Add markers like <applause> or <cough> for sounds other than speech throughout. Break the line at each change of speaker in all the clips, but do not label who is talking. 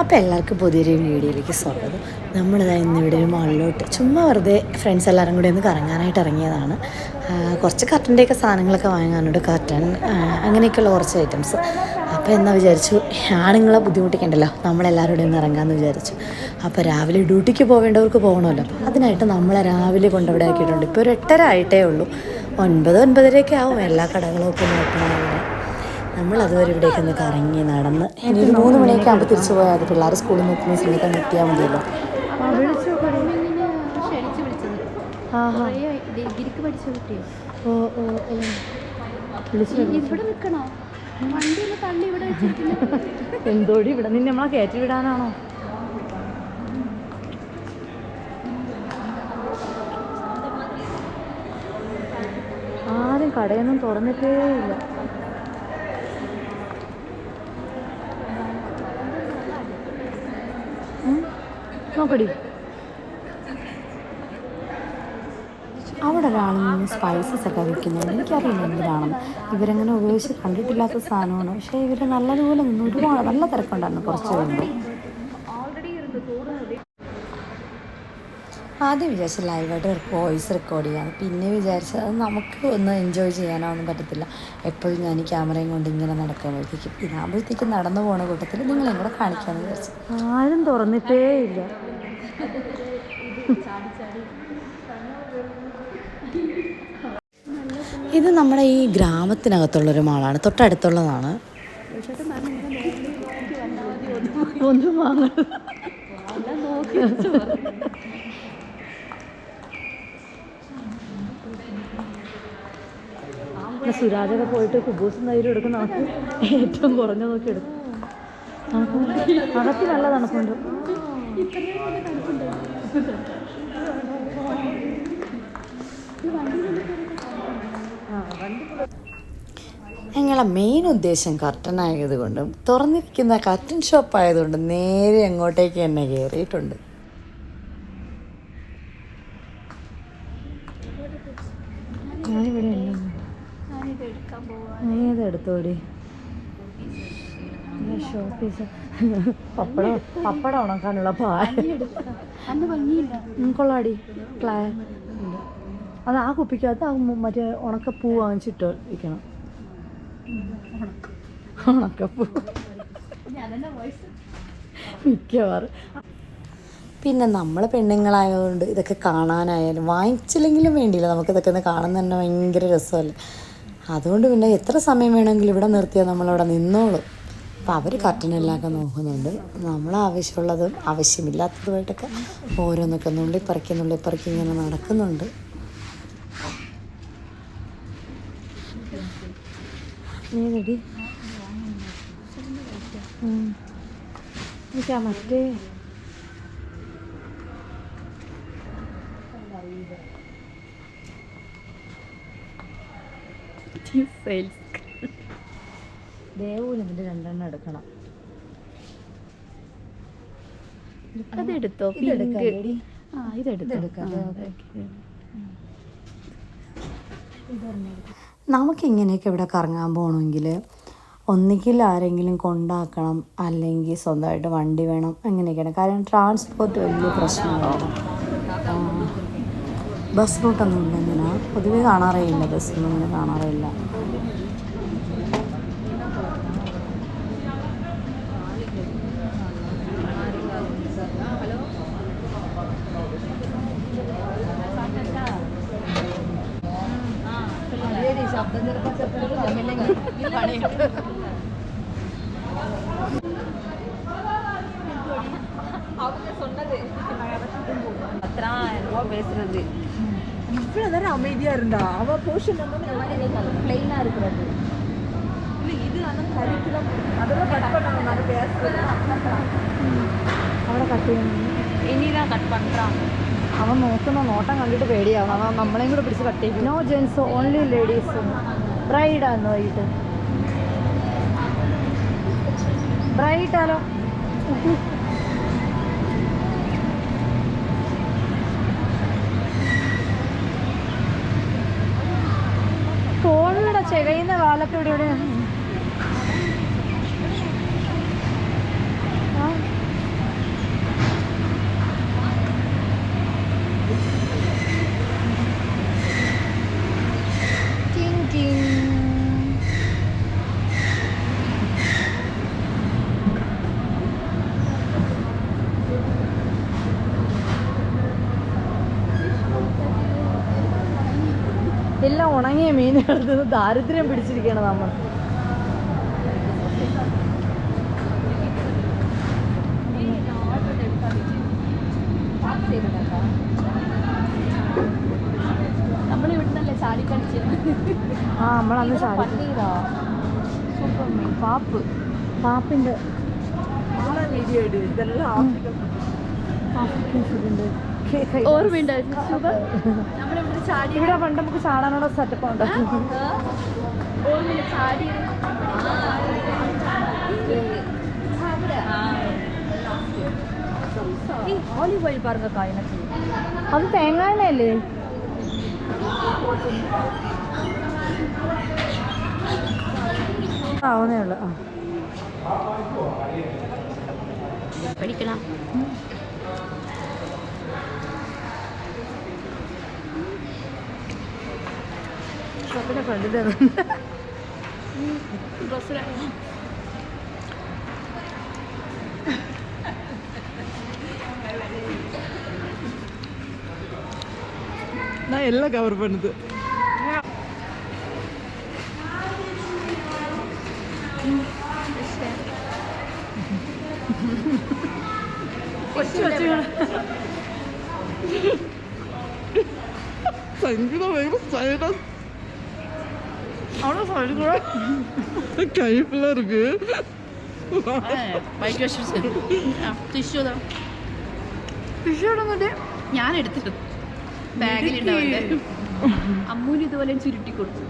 അപ്പോൾ എല്ലാവർക്കും പുതിയൊരു വീഡിയോയിലേക്ക് സ്വാഗതം. നമ്മളിതാ ഇന്ന് ഇവിടെ ഒരു മാളിലോട്ട് ചുമ്മാ വെറുതെ ഫ്രണ്ട്സ് എല്ലാവരും കൂടി ഒന്ന് കറങ്ങാനായിട്ട് ഇറങ്ങിയതാണ്. കുറച്ച് കർട്ടന്റെയൊക്കെ സാധനങ്ങളൊക്കെ വാങ്ങാനുണ്ട്. കർട്ടൻ അങ്ങനെയൊക്കെയുള്ള കുറച്ച് ഐറ്റംസ് അപ്പോൾ എന്നാ വിചാരിച്ചു ആണുങ്ങളെ ബുദ്ധിമുട്ടിക്കണ്ടല്ലോ. നമ്മളെല്ലാവരും കൂടി ഒന്ന് ഇറങ്ങാമെന്ന് വിചാരിച്ചു. അപ്പോൾ രാവിലെ ഡ്യൂട്ടിക്ക് പോകേണ്ടവർക്ക് പോകണമല്ലോ. അപ്പോൾ അതിനായിട്ട് നമ്മളെ രാവിലെ കൊണ്ടവിടെ ആക്കിയിട്ടുണ്ട് ഇപ്പോൾ ഒരു എട്ടര ആയിട്ടേ ഉള്ളൂ. ഒൻപത് ഒൻപതരയൊക്കെ ആവും. എല്ലാ കടകളും ഒക്കെ നോക്കണമെങ്കിൽ നമ്മൾ അതുവരെ ഇവിടേക്ക് ഒന്ന് കറങ്ങി നടന്ന് ഇനി ഒരു മൂന്ന് മണിയൊക്കെ ആകുമ്പോൾ തിരിച്ചു പോയാൽ പിള്ളേർ സ്കൂളിൽ നിൽക്കുന്ന സമയത്ത് അങ്ങ് എത്തിയാൽ മതിയല്ലോ.
ഡിഗ്രിക്ക് പഠിച്ച കുട്ടിയോ?
ഓ ഓ
ഇവിടെ നിൽക്കണോ?
എന്തോടി ഇവിടെ? നിന്ന് നമ്മളെ കയറ്റി വിടാനാണോ? ആരും കടയൊന്നും തുറന്നിട്ടേ ഇല്ല. നോക്കടി. അവിടെ നിന്ന് സ്പൈസസ് ഒക്കെ വിൽക്കുന്നുണ്ട്. എനിക്കറിയില്ല എന്തിനാണെന്ന്. ഇവരങ്ങനെ ഉപയോഗിച്ച് കണ്ടിട്ടില്ലാത്ത സാധനമാണ്. പക്ഷേ ഇവർ നല്ലതുപോലെ നിന്ന്. ഒരുപാട് നല്ല തിരക്കുണ്ടായിരുന്നു കുറച്ച് കഴിയുമ്പോൾ. ആദ്യം വിചാരിച്ച ലൈവായിട്ട് വോയിസ് റെക്കോർഡ് ചെയ്യാം പിന്നെ വിചാരിച്ചത് അത് നമുക്ക് ഒന്ന് എൻജോയ് ചെയ്യാനോ ഒന്നും പറ്റത്തില്ല. എപ്പോഴും ഞാൻ ഈ ക്യാമറയും കൊണ്ട് ഇങ്ങനെ നടക്കുമ്പോഴത്തേക്കും. ഇതാകുമ്പോഴത്തേക്കും നടന്നു പോണ കൂട്ടത്തിൽ നിങ്ങളെയും കൂടെ കാണിക്കാമെന്ന് വിചാരിച്ചു. ആരും തുറന്നിട്ടേ ഇല്ല. ഇത് നമ്മുടെ ഈ ഗ്രാമത്തിനകത്തുള്ള ഒരു മാളാണ്. തൊട്ടടുത്തുള്ളതാണ്. ഒന്നും വാങ്ങണം സുരാജൊക്കെ പോയിട്ട് കുബൂസും തൈരും എടുക്കുന്ന നമുക്ക് ഏറ്റവും കുറഞ്ഞ നോക്കി എടുക്കും. നമുക്ക് അകത്ത് നല്ല തണുപ്പുണ്ട്. ഞങ്ങളെ മെയിൻ ഉദ്ദേശം കർട്ടൻ ആയതുകൊണ്ടും തുറന്നിരിക്കുന്ന കർട്ടൻ ഷോപ്പ് ആയതുകൊണ്ടും നേരെ അങ്ങോട്ടേക്ക് തന്നെ കയറിയിട്ടുണ്ട് ഞാനിവിടെ ഏതെടുത്തോടി ഷോപ്പീസ് പപ്പടം പപ്പടം ഉണക്കാനുള്ള ഉം, കൊള്ളാടി. അത് ആ കുപ്പിക്കകത്ത് ആ മറ്റേ ഉണക്കപ്പൂ വാങ്ങിച്ചിട്ട് ഇരിക്കണം. ഉണക്കപ്പൂ. മിക്കവാറും. പിന്നെ നമ്മൾ പെണ്ണുങ്ങളായതുകൊണ്ട് ഇതൊക്കെ കാണാനായാലും വാങ്ങിച്ചില്ലെങ്കിലും വേണ്ടിയില്ല. നമുക്കിതൊക്കെ ഒന്ന് കാണുന്ന തന്നെ ഭയങ്കര രസമല്ലേ? അതുകൊണ്ട് പിന്നെ എത്ര സമയം വേണമെങ്കിലും ഇവിടെ നിർത്തിയാൽ നമ്മളവിടെ നിന്നോളും. അപ്പം അവർ കർട്ടനെല്ലാമൊക്കെ നോക്കുന്നുണ്ട്. നമ്മൾ ആവശ്യമുള്ളതും ആവശ്യമില്ലാത്തതുമായിട്ടൊക്കെ ഓരോന്നൊക്കെ നുള്ളിപ്പറക്കി നുള്ളിപ്പറക്കി ഇങ്ങനെ നടക്കുന്നുണ്ട്. ഏതടി? മറ്റേ ഇതിന്റെ രണ്ടെണ്ണം എടുക്കണം.
അതെടുത്തോ. ആ.
നമുക്കിങ്ങനെയൊക്കെ ഇവിടെ കറങ്ങാൻ പോകണമെങ്കിൽ ഒന്നുകിൽ ആരെങ്കിലും കൊണ്ടാക്കണം അല്ലെങ്കിൽ സ്വന്തമായിട്ട് വണ്ടി വേണം അങ്ങനെയൊക്കെയാണ്. കാരണം ട്രാൻസ്പോർട്ട് വലിയ പ്രശ്നമാണ് ബസ് റൂട്ടൊന്നും ഇല്ല ഇങ്ങനെ പൊതുവേ കാണാറേ ഇല്ല ബസ്സൊന്നും ഇങ്ങനെ കാണാറേ ഇല്ല.
இவ்வளவு அமைதியா இருந்தா அவ போர்ஷன்
பிளெயினா இருக்கிறது
இது ஆனா கரிக்குலம் அதெல்லாம் கட் பண்ணணும் நான் பேசுறது
അവിടെ കട്ട് ചെയ്യണം
இனிதான் கட் பண்றாங்க
അവൻ നോക്കുന്ന നോട്ടം കണ്ടിട്ട് പേടിയാവും അവൻ നമ്മളെയും കൂടെ പിടിച്ച് കട്ട് ചെയ്യും നോ ജെൻസ് ഓൺലി ലേഡീസ് ബ്രൈഡാന്ന് വൈകിട്ട് ബ്രൈഡാലോ ചെകയുന്ന കാലൊക്കെ ഇവിടെ ഇവിടെ ആ ഉണങ്ങിയ മീനുകൾ തിന്ന് ദാരിദ്ര്യം പിടിച്ചിരിക്കുകയാണ് നമ്മൾ. ആ നമ്മളന്ന് ചാടി.
പാപ്പ്.
പാപ്പിന്റെ വീഡിയോ ഇതെല്ലാം ആഫ്രിക്കൻ
ആഫ്രിക്കൻ ഫുഡുണ്ട് ഇവിടെ പണ്ട് നമുക്ക് ചാടാനുള്ള സെറ്റപ്പ് ഉണ്ട്. അത് തേങ്ങാനല്ലേ ആവുന്നേ ഉള്ളു.
പഠിക്കണം.
ഷോപ്പിന്റെ ഫ്രണ്ടിൽ
நான் எல்லாம் கவர் பண்ணுது சங்கீதம் வேணும் சைலன்ஸ்
അവിടെ സൈഡിൽ
கைப்பில் இருக்கு
ബൈക്ക് വെച്ചിട്ട് ടിഷ്യൂ
ഫിഷ്
ഞാൻ എടുത്തിട്ട് ബാഗിലുണ്ടാവില്ലേ അമ്മൂന് ഇതുപോലെ ചുരുട്ടി കൊടുത്തു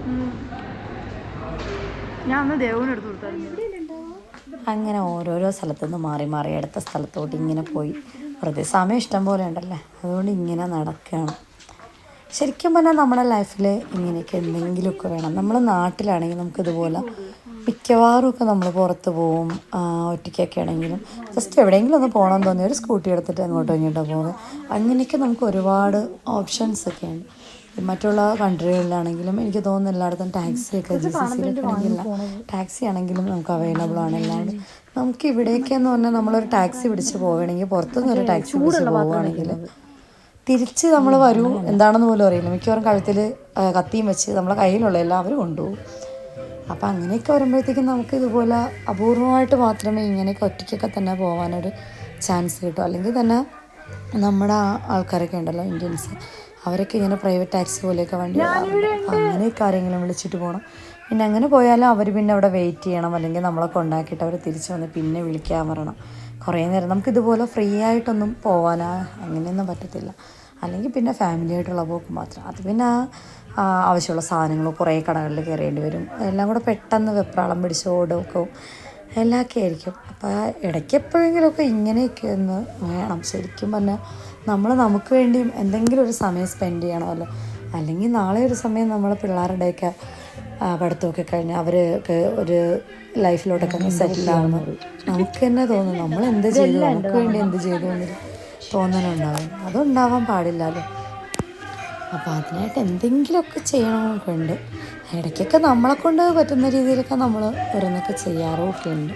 ഞാൻ അന്ന് ദേവന് എടുത്തു കൊടുത്തായിരുന്നു അങ്ങനെ ഓരോരോ സ്ഥലത്തുനിന്ന് മാറി മാറി അടുത്ത സ്ഥലത്തോട്ട് ഇങ്ങനെ പോയി വെറുതെ സമയം ഇഷ്ടം പോലെ ഉണ്ടല്ലേ അതുകൊണ്ട് ഇങ്ങനെ നടക്കുകയാണ് ശരിക്കും പറഞ്ഞാൽ നമ്മുടെ ലൈഫിൽ ഇങ്ങനെയൊക്കെ എന്തെങ്കിലുമൊക്കെ വേണം. നമ്മൾ നാട്ടിലാണെങ്കിൽ നമുക്കിതുപോലെ മിക്കവാറും ഒക്കെ നമ്മൾ പുറത്ത് പോവും ഒറ്റയ്ക്കൊക്കെ ആണെങ്കിലും. ജസ്റ്റ് എവിടെയെങ്കിലും ഒന്ന് പോകണം തോന്നി ഒരു സ്കൂട്ടി എടുത്തിട്ട് അങ്ങോട്ടോ ഇങ്ങോട്ടോ പോകുന്നത് അങ്ങനെയൊക്കെ നമുക്ക് ഒരുപാട് ഓപ്ഷൻസ് ഒക്കെ ഉണ്ട്. മറ്റുള്ള കൺട്രികളിലാണെങ്കിലും എനിക്ക് തോന്നുന്നു എല്ലായിടത്തും ടാക്സിയൊക്കെ ജി സി ടാക്സി ആണെങ്കിലും നമുക്ക് അവൈലബിൾ ആണ്. എല്ലാവരും നമുക്ക് ഇവിടേക്കെന്ന് പറഞ്ഞാൽ നമ്മളൊരു ടാക്സി പിടിച്ച് പോവുകയാണെങ്കിൽ പുറത്തുനിന്ന് ഒരു ടാക്സി പിടിച്ച് പോവുകയാണെങ്കിൽ തിരിച്ച് നമ്മൾ വരൂ. എന്താണെന്ന് പോലും അറിയില്ല. മിക്കവാറും കഴുത്തിൽ കത്തിയും വെച്ച് നമ്മളെ കയ്യിലുള്ള എല്ലാവരും കൊണ്ടുപോകും. അപ്പം അങ്ങനെയൊക്കെ വരുമ്പോഴത്തേക്കും നമുക്ക് ഇതുപോലെ അപൂർവമായിട്ട് മാത്രമേ ഇങ്ങനെയൊക്കെ ഒറ്റയ്ക്കൊക്കെ തന്നെ പോകാനൊരു ചാൻസ് കിട്ടൂ. അല്ലെങ്കിൽ തന്നെ നമ്മുടെ ആ ആൾക്കാരൊക്കെ ഉണ്ടല്ലോ ഇന്ത്യൻസ് അവരൊക്കെ ഇങ്ങനെ പ്രൈവറ്റ് ടാക്സി പോലെയൊക്കെ വണ്ടി അങ്ങനെ അങ്ങനെയൊക്കെ ആരെങ്കിലും വിളിച്ചിട്ട് പോകണം പിന്നെ അങ്ങനെ പോയാലും അവർ പിന്നെ അവിടെ വെയിറ്റ് ചെയ്യണം. അല്ലെങ്കിൽ നമ്മളെ കൊണ്ടാക്കിയിട്ട് അവർ തിരിച്ചു വന്ന് പിന്നെ വിളിക്കാൻ പറയണം കുറേ നേരം നമുക്ക് ഇതുപോലെ ഫ്രീ ആയിട്ടൊന്നും പോകാനാ അങ്ങനെയൊന്നും പറ്റത്തില്ല. അല്ലെങ്കിൽ പിന്നെ ഫാമിലി ആയിട്ടുള്ള പോക്ക് മാത്രം. അത് പിന്നെ ആവശ്യമുള്ള സാധനങ്ങൾ കുറേ കടകളിൽ കയറേണ്ടി വരും. എല്ലാം കൂടെ പെട്ടെന്ന് വെപ്രാളം പിടിച്ച് ഓടൊക്കെ എല്ലാമൊക്കെ ആയിരിക്കും. അപ്പോൾ ഇടയ്ക്ക് എപ്പോഴെങ്കിലുമൊക്കെ ഇങ്ങനെയൊക്കെ ഒന്ന് വേണം. ശരിക്കും പറഞ്ഞാൽ നമ്മൾ നമുക്ക് വേണ്ടിയും എന്തെങ്കിലും ഒരു സമയം സ്പെൻഡ് ചെയ്യണമല്ലോ. അല്ലെങ്കിൽ നാളെ ഒരു സമയം നമ്മളെ പിള്ളേരുടെയൊക്കെ പഠിത്തമൊക്കെ കഴിഞ്ഞ് അവരൊക്കെ ഒരു ലൈഫിലോട്ടൊക്കെ ഒന്ന് സെറ്റിൽ ആവുന്നു. നമുക്ക് തന്നെ തോന്നും നമ്മൾ എന്ത് ചെയ്തു നമുക്ക് വേണ്ടി എന്ത് ചെയ്തു എന്നൊരു തോന്നലുണ്ടാവും. അതുണ്ടാവാൻ പാടില്ലല്ലോ അപ്പോൾ അതിനായിട്ട് എന്തെങ്കിലുമൊക്കെ ചെയ്യണമൊക്കെ ഉണ്ട്. ഇടയ്ക്കൊക്കെ നമ്മളെ കൊണ്ട് പറ്റുന്ന രീതിയിലൊക്കെ നമ്മൾ ഓരോന്നൊക്കെ ചെയ്യാറുമൊക്കെ ഉണ്ട്.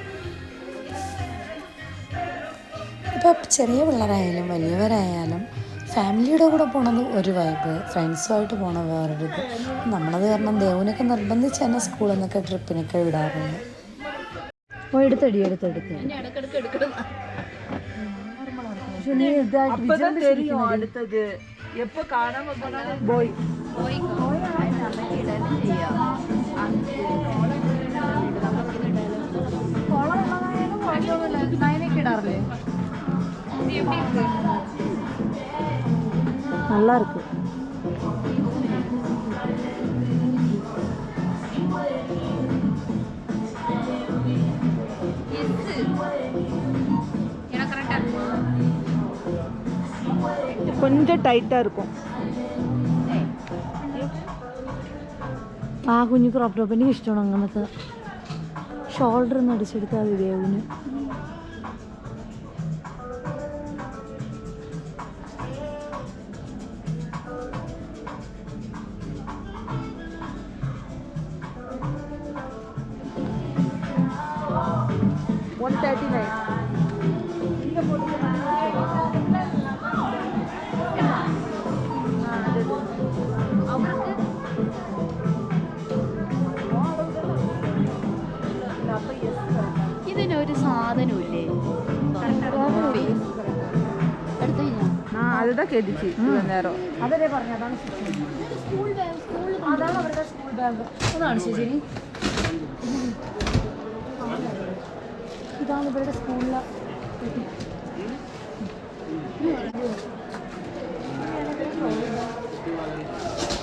ഇപ്പോൾ ചെറിയ പിള്ളേരായാലും വലിയവരായാലും ഫാമിലിയുടെ കൂടെ പോണത് ഒരു വൈബ് ഫ്രണ്ട്സുമായിട്ട് പോണ വേറൊരു ഇത്. നമ്മളത് കാരണം ദേവനൊക്കെ നിർബന്ധിച്ച് തന്നെ സ്കൂളിൽ നിന്നൊക്കെ ട്രിപ്പിനൊക്കെ വിടാറുണ്ട്. ഓ എടുത്തടി എടുത്തെടുത്ത്
എടുക്കണം.
நல்லா இருக்கு
எனக்கு கரெக்டாக இருக்கும்
கொஞ்சம் டைட்டா இருக்கும்
ആ കുഞ്ഞു ക്രോപ്പ് ടോപ്പ് എനിക്ക് ഇഷ്ടമാണ് അങ്ങനത്തെ ഷോൾഡർ ഒന്ന് അടിച്ചെടുത്താൽ മതി ദേവിന്
കവിത കെതിച്ച് നേരം.
അതല്ലേ പറഞ്ഞു അതാണ് അതാണ് അവരുടെ സ്കൂൾ ബാഗ് അതാണ് ശരി ഇതാണ് ഇവരുടെ സ്കൂളിലെ
Thank you.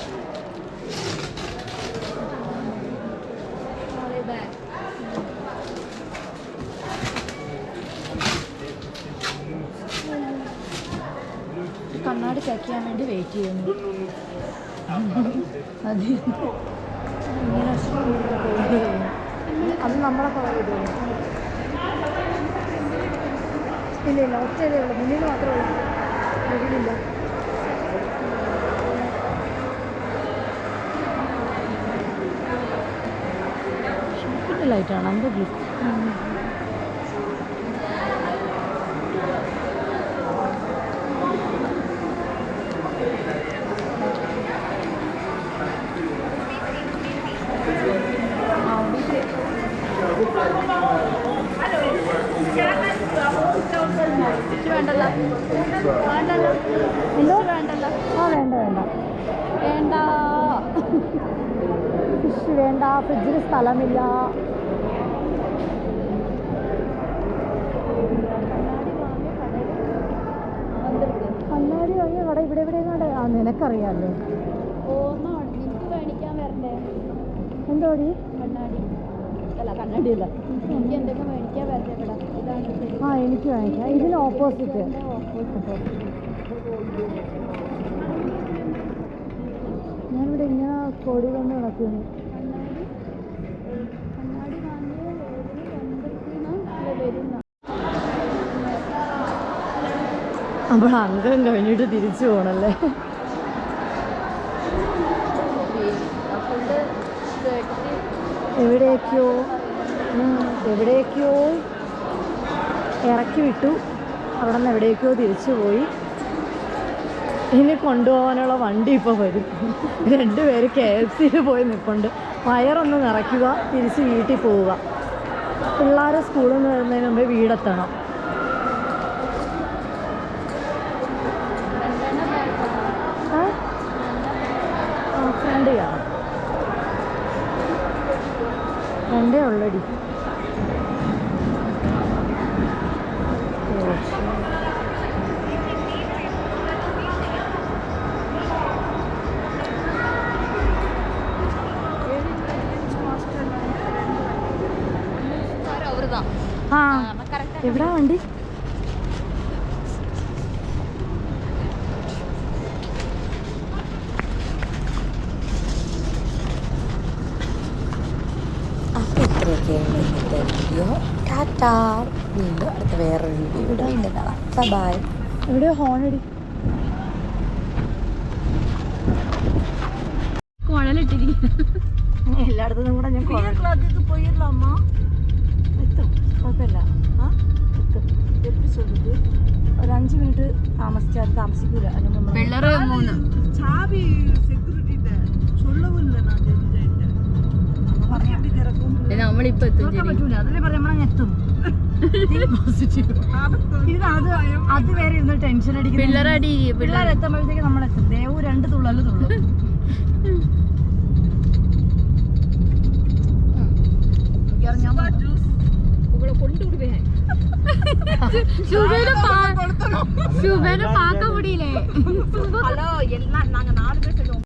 കണ്ണാടി പാക്ക് ചെയ്യാൻ വേണ്ടി വെയിറ്റ് ചെയ്യുന്നു. അത്. അത് നമ്മളെ ഇല്ല ഇല്ല ഒറ്റ ഇതേ ഉള്ളൂ. മുന്നിൽ മാത്രമേ ഉള്ളൂ. ലൈറ്റ് ലൈറ്റാണ് അമ്പത് ബ്ലൂ
വേണ്ടല്ലോ വേണ്ടല്ലോ
എന്തോ
വേണ്ടല്ലോ
ആ വേണ്ട വേണ്ട
വേണ്ട
ഫിഷ് വേണ്ട ഫ്രിഡ്ജിൽ സ്ഥലമില്ല. കണ്ണാടി വാങ്ങിയ കട ഇവിടെ ഇവിടെ കട ആ നിനക്കറിയാമല്ലോ
എന്തോ
ആ എനിക്ക് വാങ്ങിക്കാം ഇതിന് ഓപ്പോസിറ്റ്. ഞാനിവിടെ ഇങ്ങനെ കോടി കൊണ്ട് നടക്കുന്നു
കണ്ണാടി കണ്ണാടി വാങ്ങിയ ഏതിന് വരുന്ന
അപ്പോൾ അംഗം കഴിഞ്ഞിട്ട് തിരിച്ചു പോകണല്ലേ എവിടെയൊക്കെയോ എവിടെയൊക്കെയോ ഇറക്കി വിട്ടു. അവിടെ നിന്ന് എവിടേക്കോ തിരിച്ചു പോയി. ഇനി കൊണ്ടുപോകാനുള്ള വണ്ടി ഇപ്പോൾ വരും. രണ്ടുപേര് കെ എഫ് സിയിൽ പോയി നിൽപ്പുണ്ട് വയറൊന്ന് നിറയ്ക്കുക തിരിച്ച് വീട്ടിൽ പോവുക. പിള്ളേരെ സ്കൂളിൽ നിന്ന് വരുന്നതിന് മുമ്പ് വീടെത്തണം ആ? ആ, ഫ്രണ്ട് കാണാം രണ്ടേ ഉള്ളടി.
അവരുതാ
ആ എവിടാ വണ്ടി അപ്പോൾ ഇത്രയൊക്കെയാണ് ഇന്നത്തെ വീഡിയോ ടാറ്റാ. വീണ്ടും അടുത്ത വേറൊരു വീഡിയോ ഇവിടെ ഉണ്ടാവാം ബൈ ഇവിടെ ഹോണടി
കുഴലിട്ടിരിക്കുന്നു.
എല്ലായിടത്തും കൂടെ ഞാൻ
ക്ലാസ്സിലേക്ക് പോയല്ലോ അമ്മ.
എത്തും. കുഴപ്പമില്ല.
ആ?
എത്തും.
എപ്പി ചൊല്ലിട്ട്
ഒരു അഞ്ച് മിനിറ്റ് താമസിച്ചാൽ താമസിക്കൂല. അല്ലെങ്കിൽ
ചാവി സെക്യൂരിറ്റിന്റെ ചൊല്ലവില്ല
നമ്മളിപ്പോ എത്തും
തുറക്കാൻ പറ്റൂല അതിലെ പറയാൻ നമ്മളങ്ങ് എത്തും <laughs> പോസിറ്റീവ് ഇത് അത് അത് വേറെ ഇരുന്ന് ടെൻഷൻ അടിക്കുന്നു
പിള്ളേരടി
പിള്ളേർ എത്തുമ്പോഴത്തേക്ക് നമ്മൾ എത്തും ദേവു രണ്ട് തുള്ളല് തുള്ളു
ஜூஸ் உங்களை கொண்டு விடுவேன்
ശുഭേനെ പാക്ക മുടിയില്ലേ
ஹலோ எல்லாம் நாங்க நாலு பேர்